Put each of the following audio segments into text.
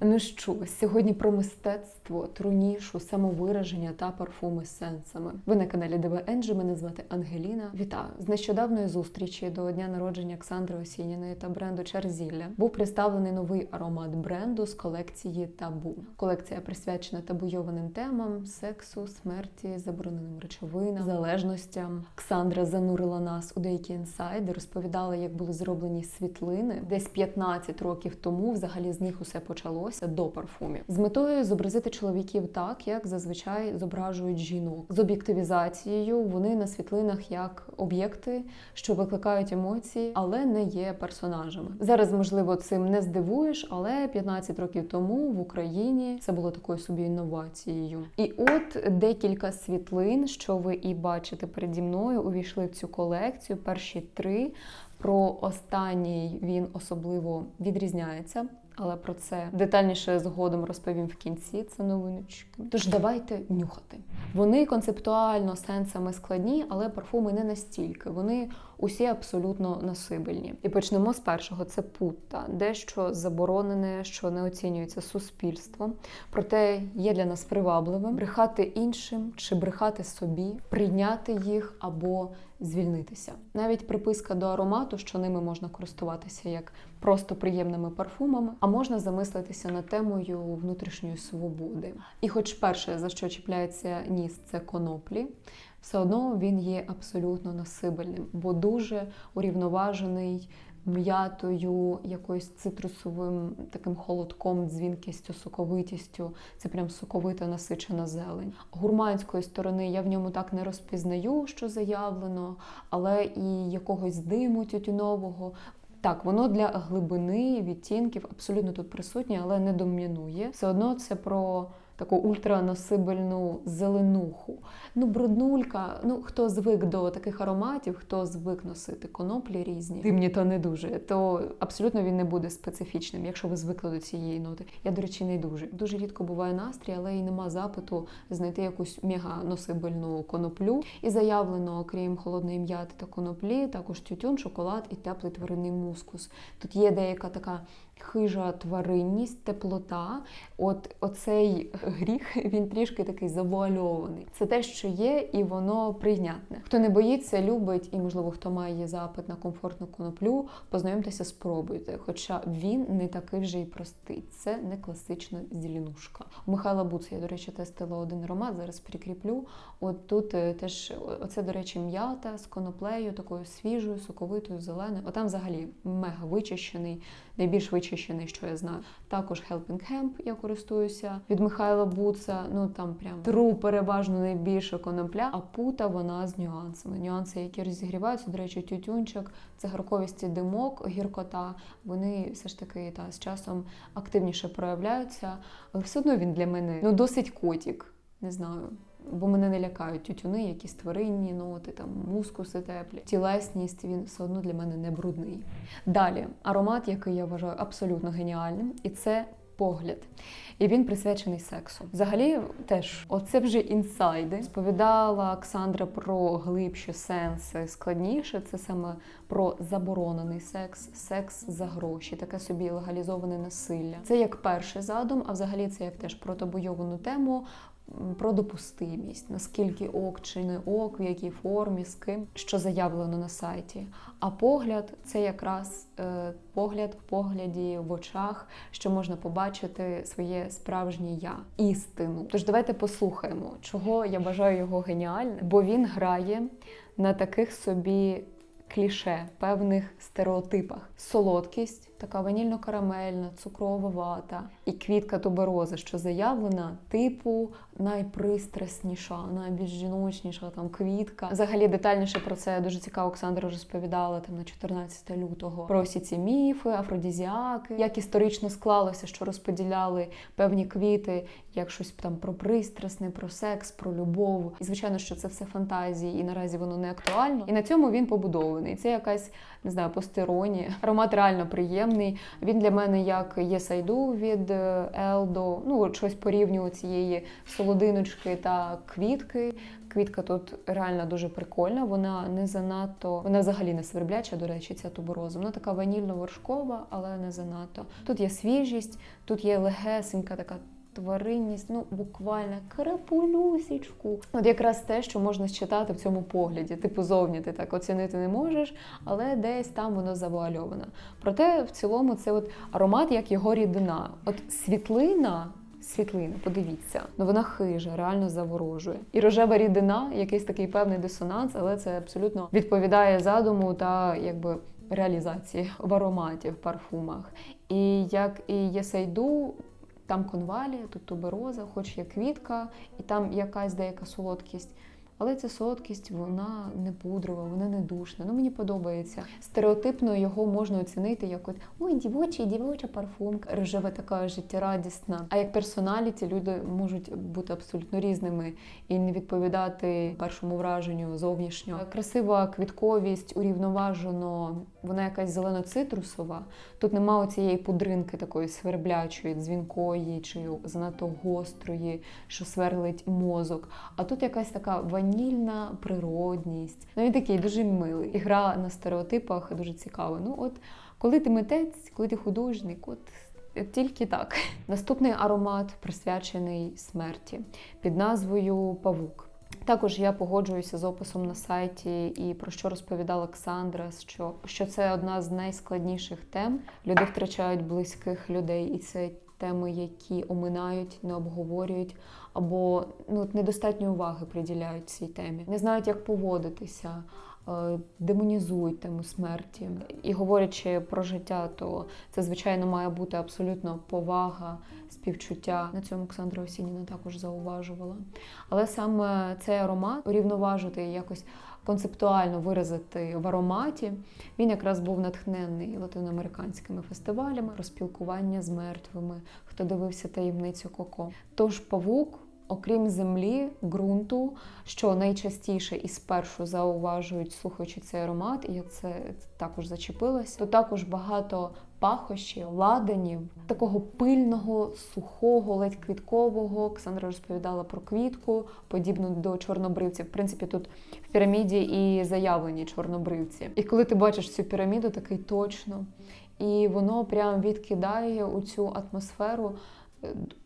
Ну що, сьогодні про мистецтво, трунішу, самовираження та парфуми з сенсами. Ви на каналі ДВ Енджі, мене звати Ангеліна. Вітаю! З нещодавної зустрічі до дня народження Оксандри Осініної та бренду Чарзілля був представлений новий аромат бренду з колекції Табу. Колекція присвячена табуйованим темам сексу, смерті, забороненим речовинам, залежностям. Оксандра занурила нас у деякі інсайди, розповідала, як були зроблені світлини. Десь 15 років тому взагалі з них усе почалося до парфумів. З метою зобразити чоловіків так, як зазвичай зображують жінок. З об'єктивізацією вони на світлинах як об'єкти, що викликають емоції, але не є персонажами. Зараз, можливо, цим не здивуєш, але 15 років тому в Україні це було такою собі інновацією. І от декілька світлин, що ви і бачите переді мною, увійшли в цю колекцію. Перші три. Про останній він особливо відрізняється. Але про це детальніше згодом розповім в кінці. Це новиночки. Тож давайте нюхати. Вони концептуально сенсами складні, але парфуми не настільки. Вони усі абсолютно насибельні. І почнемо з першого: це путта, дещо заборонене, що не оцінюється суспільством. Проте є для нас привабливим брехати іншим чи брехати собі, прийняти їх або звільнитися. Навіть приписка до аромату, що ними можна користуватися як просто приємними парфумами, а можна замислитися над темою внутрішньої свободи. І, хоч перше за що чіпляється ніс, це коноплі. Все одно він є абсолютно насибельним, бо дуже урівноважений м'ятою, якоюсь цитрусовим таким холодком, дзвінкістю, соковитістю. Це прям соковита насичена зелень. Гурманської сторони я в ньому так не розпізнаю, що заявлено, але і якогось диму тютюнового. Так, воно для глибини відтінків абсолютно тут присутнє, але не домінує. Все одно це про таку ультранасибельну зеленуху. Ну, бруднулька, ну хто звик до таких ароматів, хто звик носити коноплі різні, димні то не дуже, то абсолютно він не буде специфічним, якщо ви звикли до цієї ноти. Я, до речі, не дуже. Дуже рідко буває настрій, але й нема запиту знайти якусь мега носибельну коноплю. І заявлено, окрім холодної м'яти та коноплі, також тютюн, шоколад і теплий тваринний мускус. Тут є деяка така. Хижа тваринність, теплота. От оцей гріх він трішки такий завуальований. Це те, що є, і воно прийнятне. Хто не боїться, любить, і можливо хто має запит на комфортну коноплю, познайомтеся, спробуйте. Хоча він не такий вже й простий. Це не класична зеленушка. У Михайла Буца, я, до речі, тестила один аромат, зараз прикріплю. От тут е, теж оце, до речі, м'ята з коноплею, такою свіжою, соковитою, зеленою. Отам взагалі мега вичищений, найбільш вичищений, що я знаю. Також Helping Hemp я користуюся від Михайла Буца. Ну там прям тру переважно найбільше конопля, а пута вона з нюансами. Нюанси, які розігріваються, до речі, тютюнчик, цигарковість димок, гіркота. Вони все ж таки та з часом активніше проявляються, але все одно він для мене ну досить котік. Не знаю. Бо мене не лякають тютюни, якісь тваринні ноти, там мускуси теплі. Тілесність він все одно для мене не брудний. Далі аромат, який я вважаю абсолютно геніальним, і це погляд. І він присвячений сексу. Взагалі, теж, оце вже інсайди. Сповідала Оксандра про глибші сенси складніше. Це саме про заборонений секс, секс за гроші, таке собі легалізоване насилля. Це як перший задум, а взагалі це як теж про табуйовану тему. Про допустимість, наскільки ок чи не ок, в якій формі, з ким, що заявлено на сайті. А погляд це якраз е, погляд в погляді в очах, що можна побачити своє справжнє я, істину. Тож давайте послухаємо, чого я бажаю його геніальним, бо він грає на таких собі кліше, певних стереотипах. Солодкість, така ванільно-карамельна, цукрова вата і квітка туберози, що заявлена, типу найпристрасніша, найбільш жіночніша там квітка. Взагалі детальніше про це дуже цікаво Оксандра розповідала там на 14 лютого про всі ці міфи, афродізіаки, як історично склалося, що розподіляли певні квіти, як щось там про пристрасне, про секс, про любов. І звичайно, що це все фантазії, і наразі воно не актуально. І на цьому він побудований. Це якась не знаю, постероні. Аромат реально приємний. Він для мене як є сайду від Елдо. Ну, щось порівнюю цієї солодиночки та квітки. Квітка тут реально дуже прикольна. Вона не занадто, вона взагалі не свербляча, до речі, ця тубероза. Вона така ванільно-вершкова, але не занадто. Тут є свіжість, тут є легесенька така. Тваринність, ну буквально крапулюсічку. От якраз те, що можна считати в цьому погляді. Типу, зовні ти так оцінити не можеш, але десь там воно завуальовано. Проте в цілому це от аромат, як його рідина. От світлина. Світлина, подивіться, ну вона хижа, реально заворожує. І рожева рідина, якийсь такий певний дисонанс, але це абсолютно відповідає задуму та якби реалізації в ароматі, в парфумах. І як і Єсайду, там конвалія, тут тубероза, хоч є квітка, і там якась деяка солодкість. Але ця солодкість, вона не пудрова, вона не душна. Ну мені подобається. Стереотипно його можна оцінити як от ой, дівочий, дівоча парфумка, рожева така життєрадісна. А як персоналіті люди можуть бути абсолютно різними і не відповідати першому враженню зовнішньо. Красива квітковість, урівноважено, вона якась зелено-цитрусова. Тут нема цієї пудринки такої сверблячої, дзвінкої чи занадто гострої, що сверлить мозок. А тут якась така ванільна природність. Ну він такий дуже милий. І гра на стереотипах дуже цікава. Ну от коли ти митець, коли ти художник, от. Тільки так. Наступний аромат присвячений смерті під назвою Павук. Також я погоджуюся з описом на сайті і про що розповідала Олександра, що, що це одна з найскладніших тем. Люди втрачають близьких людей, і це теми, які оминають, не обговорюють або ну, недостатньо уваги приділяють цій темі. Не знають, як поводитися, е, демонізують тему смерті. І говорячи про життя, то це, звичайно, має бути абсолютно повага, співчуття. На цьому Олександра Осініна також зауважувала. Але саме цей аромат урівноважити якось концептуально виразити в ароматі. Він якраз був натхнений латиноамериканськими фестивалями, розпілкування з мертвими, хто дивився таємницю Коко. Тож павук. Окрім землі, ґрунту, що найчастіше і спершу зауважують, слухаючи цей аромат, і я це також зачепилась, то також багато пахощів, ладанів, такого пильного, сухого, ледь квіткового. Оксандра розповідала про квітку, подібну до чорнобривців. В принципі, тут в піраміді і заявлені чорнобривці. І коли ти бачиш цю піраміду, такий точно. І воно прям відкидає у цю атмосферу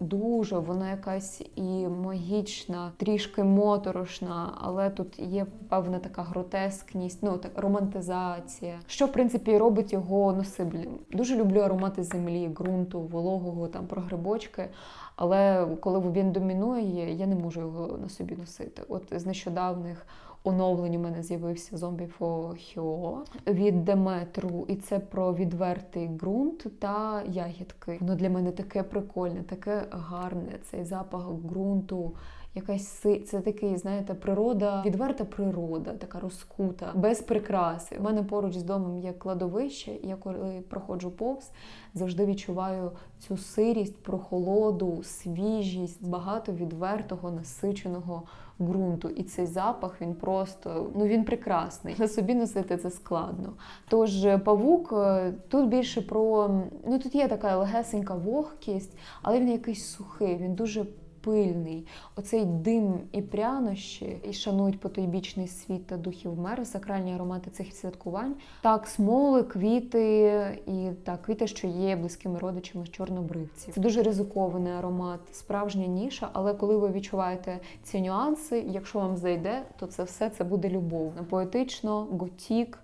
дуже, вона якась і магічна, трішки моторошна, але тут є певна така гротескність, ну так романтизація, що в принципі робить його носиблем. Дуже люблю аромати землі, ґрунту, вологого там про грибочки. Але коли він домінує, я не можу його на собі носити. От з нещодавних оновлень у мене з'явився зомбі Хіо від Деметру, і це про відвертий ґрунт та ягідки. Воно для мене таке прикольне, таке гарне. Цей запах ґрунту. Якась си, це такий, знаєте, природа, відверта природа, така розкута, без прикраси. У мене поруч з домом є кладовище, і я коли проходжу повз, завжди відчуваю цю сирість, прохолоду, свіжість, багато відвертого, насиченого ґрунту. І цей запах він просто ну він прекрасний. На собі носити це складно. Тож павук е, тут більше про ну тут є така легесенька вогкість, але він якийсь сухий, він дуже пильний. Оцей дим і прянощі, і шанують потойбічний світ та духів мер, сакральні аромати цих святкувань. Так, смоли, квіти і так, квіти, що є близькими родичами чорнобривців. Це дуже ризикований аромат, справжня ніша, але коли ви відчуваєте ці нюанси, якщо вам зайде, то це все це буде любов. Поетично, готік,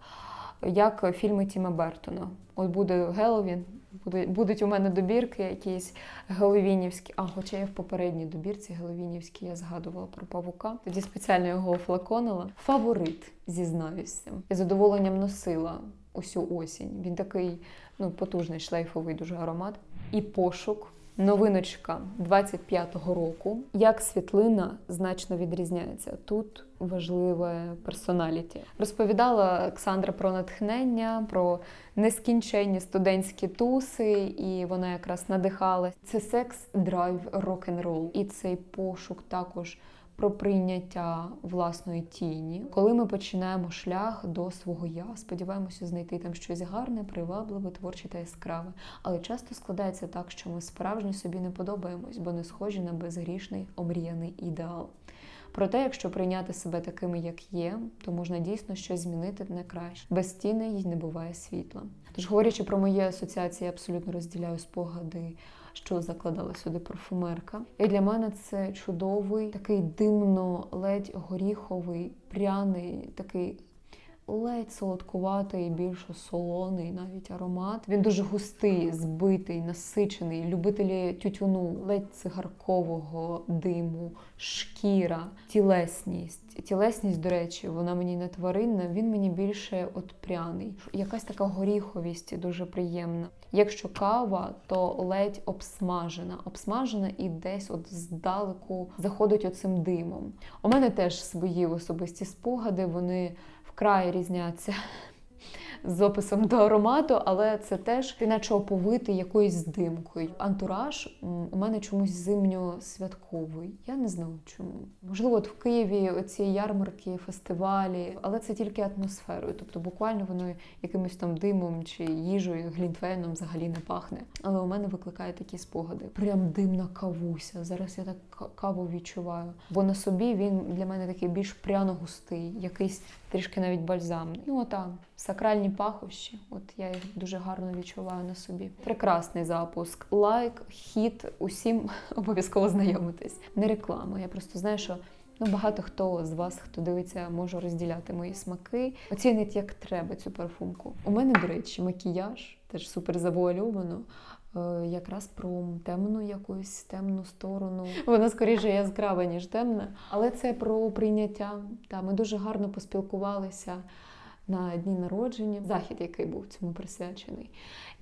як фільми Тіма Бертона. От буде Геловін. Будуть у мене добірки якісь геловінівські. А, хоча я в попередній добірці геловінівській я згадувала про павука. Тоді спеціально його флаконила. Фаворит, зізнаюся. Я задоволенням носила усю осінь. Він такий ну, потужний шлейфовий дуже аромат. І пошук. Новиночка 25-го року. Як світлина значно відрізняється. Тут важливе персоналіті. Розповідала Олександра про натхнення, про нескінченні студентські туси, і вона якраз надихалась. Це секс, драйв, рок-н-рол. І цей пошук також про прийняття власної тіні, коли ми починаємо шлях до свого я. Сподіваємося знайти там щось гарне, привабливе, творче та яскраве. Але часто складається так, що ми справжні собі не подобаємось, бо не схожі на безгрішний омріяний ідеал. Проте, якщо прийняти себе такими, як є, то можна дійсно щось змінити на краще. Без тіни й не буває світла. Тож, говорячи про мої асоціації, я абсолютно розділяю спогади, що закладала сюди парфумерка. І для мене це чудовий, такий димно, ледь горіховий, пряний, такий. Ледь солодкуватий, більше солоний навіть аромат. Він дуже густий, збитий, насичений. Любителі тютюну, ледь цигаркового диму, шкіра, тілесність. Тілесність, до речі, вона мені не тваринна, він мені більше от пряний. Якась така горіховість дуже приємна. Якщо кава, то ледь обсмажена. Обсмажена і десь от здалеку заходить оцим димом. У мене теж свої особисті спогади, вони вкрай різняться з описом до аромату, але це теж ти наче оповитий якоюсь димкою. Антураж у мене чомусь зимньо-святковий. Я не знаю чому. Можливо, от в Києві оці ярмарки, фестивалі, але це тільки атмосферою. Тобто буквально воно якимось там димом чи їжею, глінтвейном взагалі не пахне. Але у мене викликає такі спогади. Прям димна кавуся. Зараз я так каву відчуваю. Бо на собі він для мене такий більш пряно-густий, якийсь трішки навіть бальзамний. Ну отак, сакральні пахощі. От я їх дуже гарно відчуваю на собі. Прекрасний запуск. Лайк, хіт, усім обов'язково знайомитись. Не реклама. Я просто знаю, що. Ну, багато хто з вас, хто дивиться, може розділяти мої смаки, оцінить як треба цю парфумку. У мене, до речі, макіяж теж супер завуальовано. Е, Якраз про темну якусь темну сторону. Вона скоріше яскрава, ніж темна. Але це про прийняття. Та ми дуже гарно поспілкувалися на дні народження, захід, який був цьому присвячений.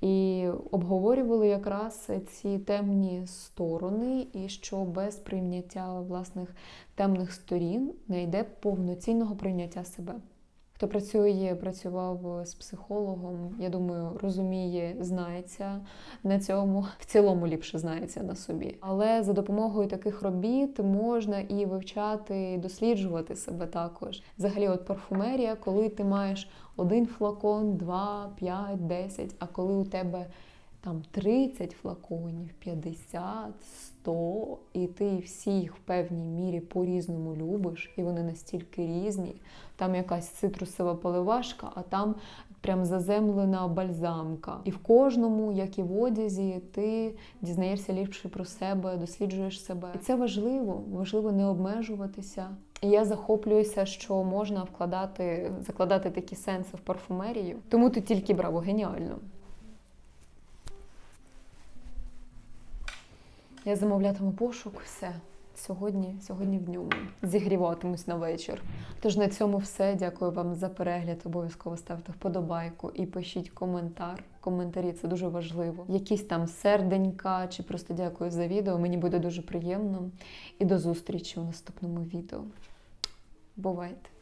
І обговорювали якраз ці темні сторони, і що без прийняття власних темних сторін не йде повноцінного прийняття себе. Хто працює, працював з психологом, я думаю, розуміє, знається на цьому, в цілому ліпше знається на собі. Але за допомогою таких робіт можна і вивчати, і досліджувати себе також. Взагалі, от парфумерія, коли ти маєш один флакон, два, п'ять, десять, а коли у тебе там 30 флаконів, 50, 100, і ти всі їх в певній мірі по-різному любиш, і вони настільки різні. Там якась цитрусова поливашка, а там прям заземлена бальзамка. І в кожному, як і в одязі, ти дізнаєшся ліпше про себе, досліджуєш себе. І це важливо, важливо не обмежуватися. І я захоплююся, що можна вкладати, закладати такі сенси в парфумерію. Тому тут тільки браво, геніально. Я замовлятиму пошук, все. Сьогодні, сьогодні в ньому зігріватимусь на вечір. Тож на цьому все. Дякую вам за перегляд. Обов'язково ставте вподобайку і пишіть коментар. Коментарі це дуже важливо. Якісь там серденька, чи просто дякую за відео. Мені буде дуже приємно. І до зустрічі у наступному відео. Бувайте!